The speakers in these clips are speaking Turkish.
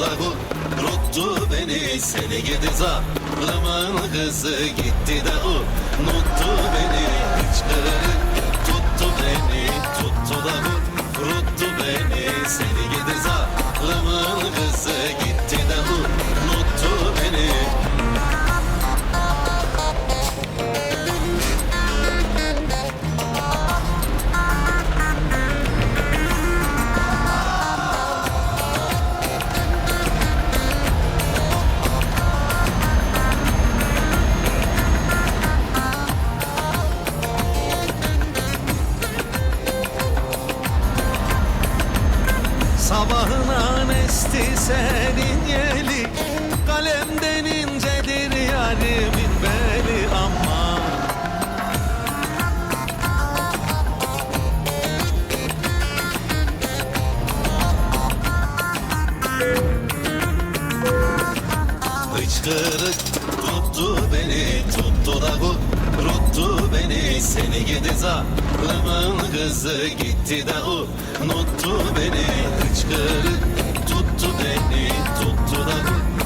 da kuruttu beni Seni gidi zalimin kızı gitti de unuttu beni Hıçkırık tuttu Sabahına esti senin yeli. Kalemden incedir yarimin beli. Ama Hıçkırık tuttu beni tuttu da kuruttu beni Seni gidi zalimin kızı gitti de unuttu beni. Hıçkırık tuttu beni tuttu da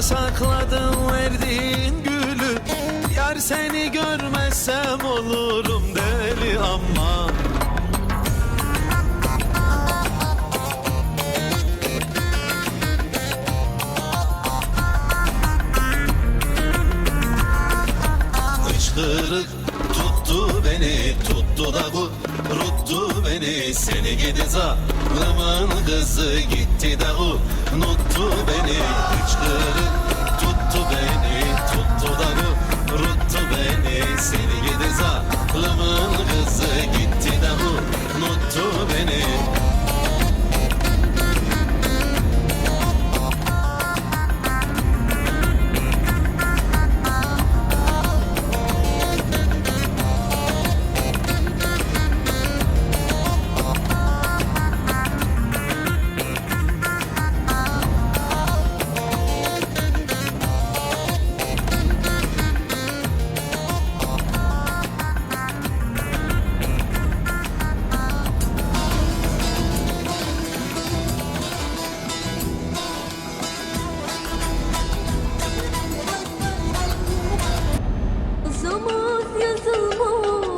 Sakladım verdiğin gülü. Yar seni görmezsem olurum deli ama. Hıçkırık tuttu beni tuttu da beni Seni gidi zalimin kızı gitti de unuttu beni. Hıçkırık tuttu beni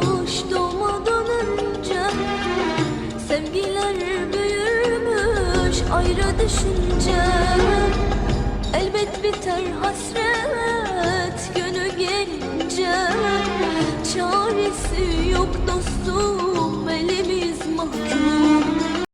yazılmış doğmadan önce. Sevgiler ayrı düşünce. Elbet biter hasret günü gelince. Çaresi yok dostum